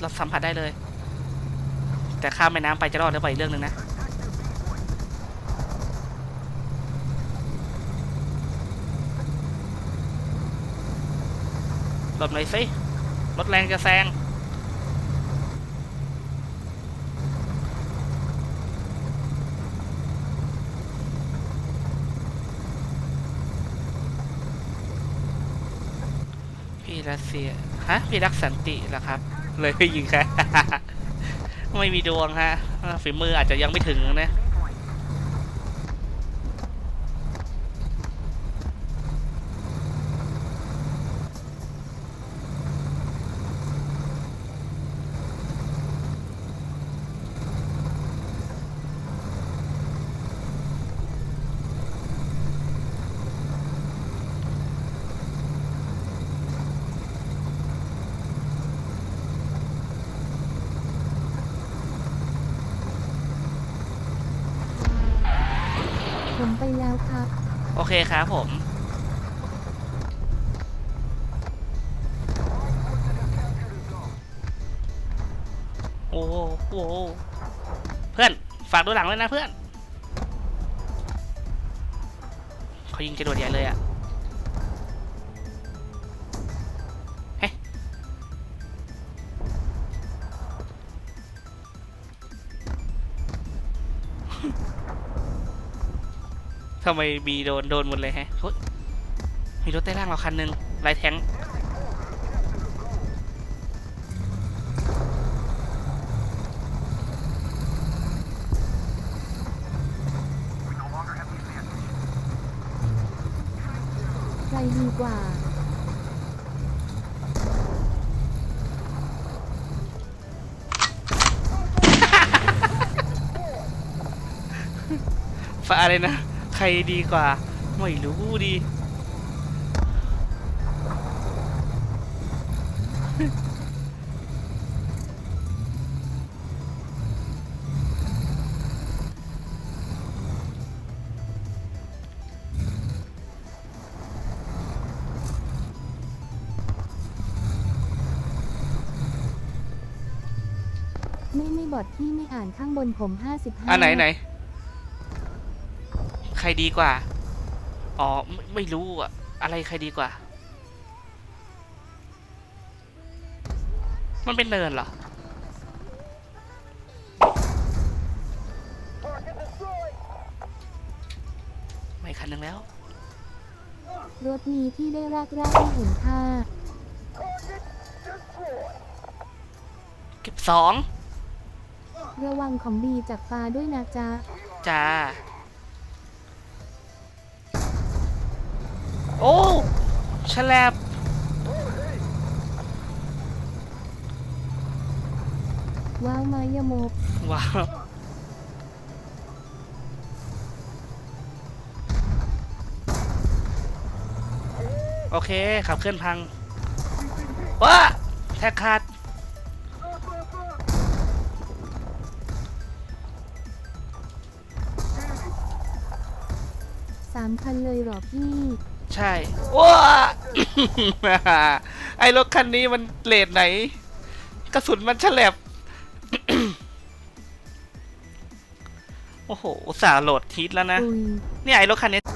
เราสัมผัสได้เลย แต่ข้ามแม่น้ำไปจะรอดหรือเปล่าอีกเรื่องหนึ่งนะหลบหน่อยสิรถแรงจะแซงพี่รัสเซีย ฮะ พี่รักสันติเหรอครับ เลยไม่ยิงค่ไม่มีดวงฮะฝีมืออาจจะยังไม่ถึงนะ ผมไปแล้วครับ โอเคครับผม โอ้โหโอ้โหเพื่อน ฝากดูหลังเลยนะเพื่อน เขายิงจรวดใหญ่เลยอะ ทำไมมีโดนโดนหมดเลยฮะเฮ้ยมีรถใต้ล่างเราคันหนึ่งลายแทงค์ใครดีกว่าฟ้าอะไรนะ ใครดีกว่า ไม่รู้ดี ไม่ไม่บอดที่ไม่อ่านข้างบนผม 55 อันไหนไหนใค รดีกว่า อ๋อไม่ไม่รู้อะอะไรใครดีกว่า มันเป็นเนินเหรอ ไม่คันหนึ่งแล้ว รถนี้ที่ได้แรกแรกไม่เห็นค่า เก็บสอง ระวังของดีจากฟ้าด้วยนะจ๊ะ จ้า โอ้ฉลบว้าวไม้ยมกว้าวโอเค ขับเคลื่อนพังว้าแท็กขาดสามคันเลยเหรอพี่ ใช่ว้า ไอ้รถคันนี้มันเลดไหน กระสุนมันฉลบโอ้โหอุตสาห์โหลดทิศแล้วนะ อุยเนี่ยไอ้รถคันนี้8.3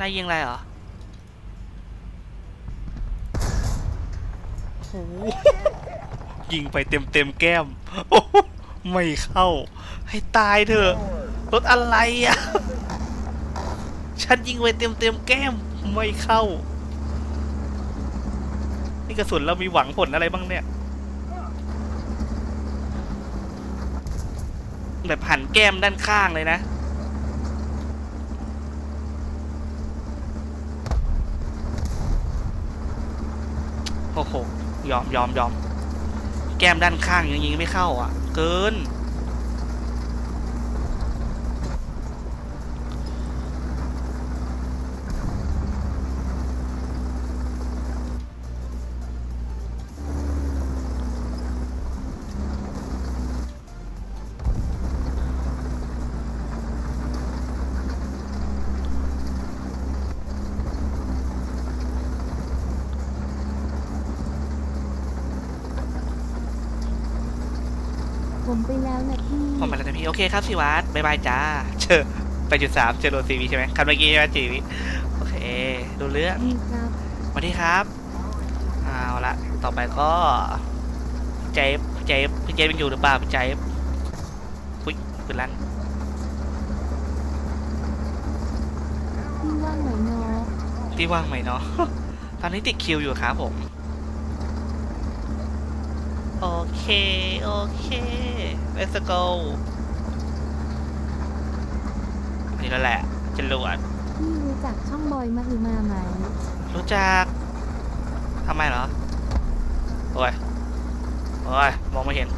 นายยิงอะไรเหรอโอ้โหยิงไปเต็มเต็มๆแก้ม โอ้โหไม่เข้า ให้ตายเถอะ รถอะไรอะ ฉันยิงไปเต็มเต็มแก้ม ไม่เข้า นี่กระสุนเรามีหวังผลอะไรบ้างเนี่ยแบบหันแก้มด้านข้างเลยนะ โอ้โห ยอมยอมยอม แก้มด้านข้างยังยิงไม่เข้าอะ เกิน ผมไปแล้วนะพี่ ผมมาแล้วนะพี่โอเคครับสิวัตบายบายจ้าเจอไปจุดสามเจอโรซีวีใช่ไหมคันเมื่อกี้ใช่ไหมจีวีโอเคดูเรื่องดีครับ สวัสดีครับเอาละต่อไปก็เจฟเจฟพี่เจฟยังอยู่หรือเปล่าพี่เจฟอุ้ยปืนลั่นพี่ว่างไหมเนาะพี่ว่างไหมเนาะ ตอนนี้ติดคิวอยู่ครับผม โอเค โอเค let's go อันนี้แล้วแหละจรวดพี่รู้จักช่องบอยมหึมาไหม รู้จักทำไมเหรอ โอ้ย โอ้ย มองไม่เห็น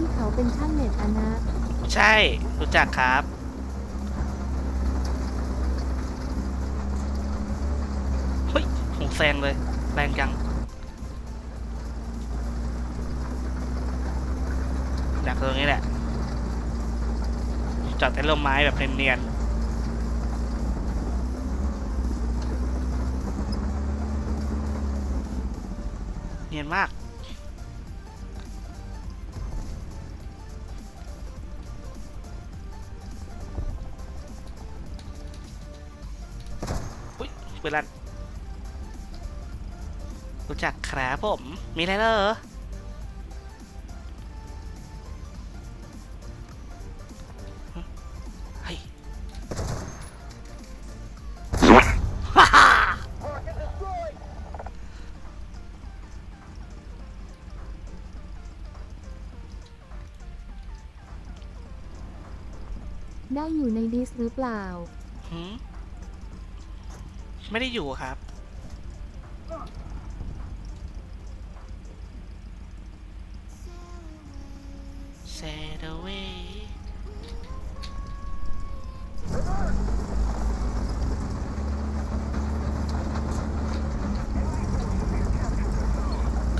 ที่ เป็นช่างเน็ตอะนะใช่ รู้จักครับ เฮ้ยหูแซงเลย แรงจัง ดักตรงนี้แหละ จอดแต่ร่มไม้แบบเนียนๆเนียนมาก ปืนลั่นรู้จักครับผม มีอะไรเหรอเฮ้ยได้อยู่ในดิสหรือเปล่าหืม ไม่ได้อยู่ครับ Sail away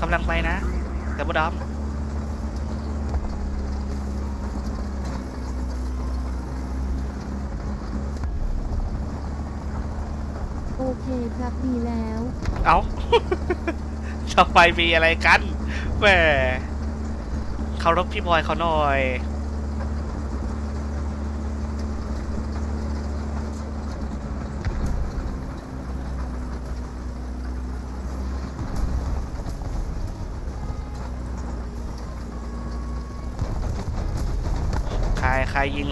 กำลังไปนะดับเบิลดอม เคครับดีแล้ว เอาทำไมมีอะไรกันแหมเคารพพี่บอยเขาหน่อย ใครใครยิง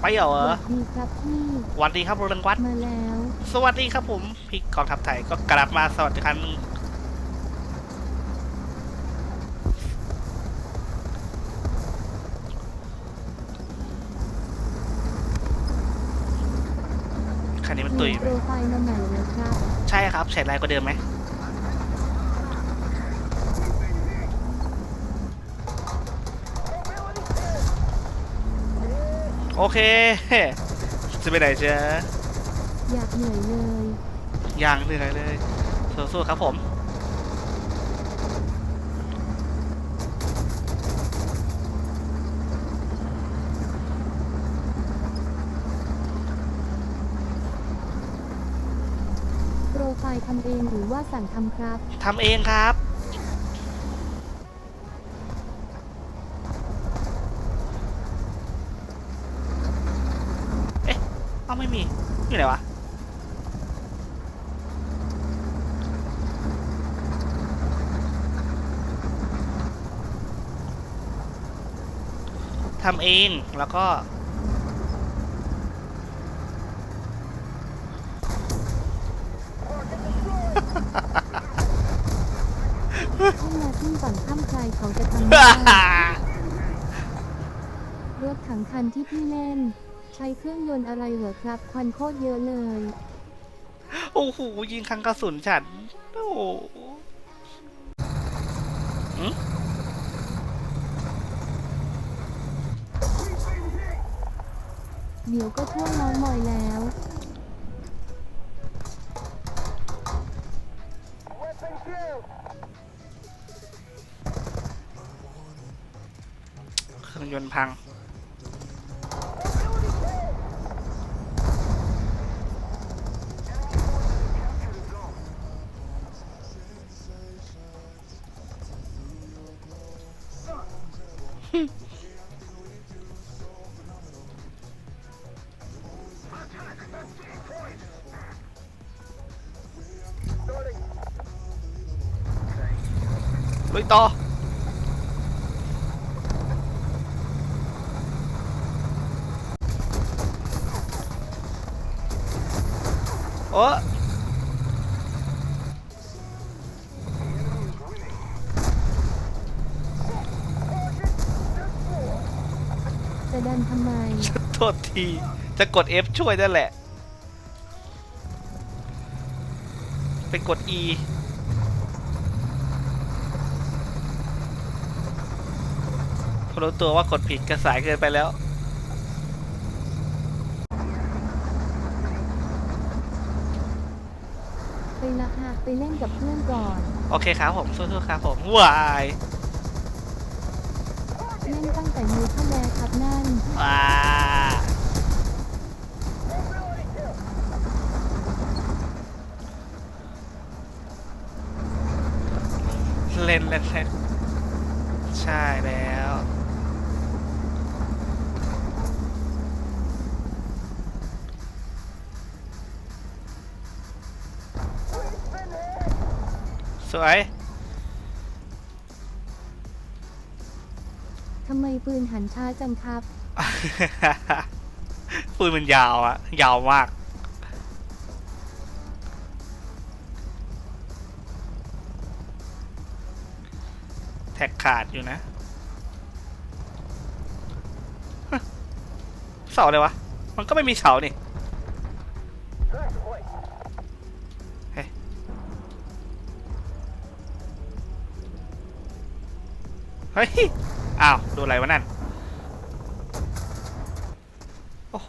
ไปเหรอสวัสดีครับพี่สวัสดีครับโรลังวัดมาแล้ว สวัสดีครับผมพี่กองทัพไทยก็กลับมาสวัสดีครั้งหนึ่งคันนี้มันหตุยนูโปรไฟล์มาใหม่เลยครับใช่ครับใช้ลายกว่าเดิมไหมโอเค จะไปไหนเจ๊ะ อยากเหนื่อยเลยอย่างเหนื่อยเลยสู้ๆครับผม โปรไฟล์ทำเองหรือว่าสั่งทำครับ ทำเองครับ เอ๊ะเอาไม่มี อยู่ไหนวะ ทำเองแล้วก็ให้มาขึ้นก่อนข้ามใครเขาจะทำได้รถถังคันที่พี่เล่น ใช้เครื่องยนต์อะไรเหรอครับ ควันโคตรเยอะเลย โอ้โหยิงคังกระสุนฉัน โอ้โห หืม เดี๋ยวก็ช่วงน้องมอยแล้ว เครื่องยนต์พัง ลุยต่อโอ้จะดันทำไม โทษที จะกด F ช่วยนั่นแหละ ไปกด E พอ รู้ตัวว่ากดผิดกระสายเกินไปแล้ว ไปละหากไปเล่นกับเพื่อนก่อนโอเคครับผมสู้ๆครับผมวายเล่นตั้งแต่มือเข้าแลครับนั่นว้าเล่นเล่นเล่น สวย ทำไมปืนหันช้าจังครับ ปืนมันยาวอะยาวมาก แท็กขาดอยู่นะฮะเสาเลยวะ มันก็ไม่มีเสานี่ เฮ้ย อ้าวดูอะไรวะนั่น โอ้โห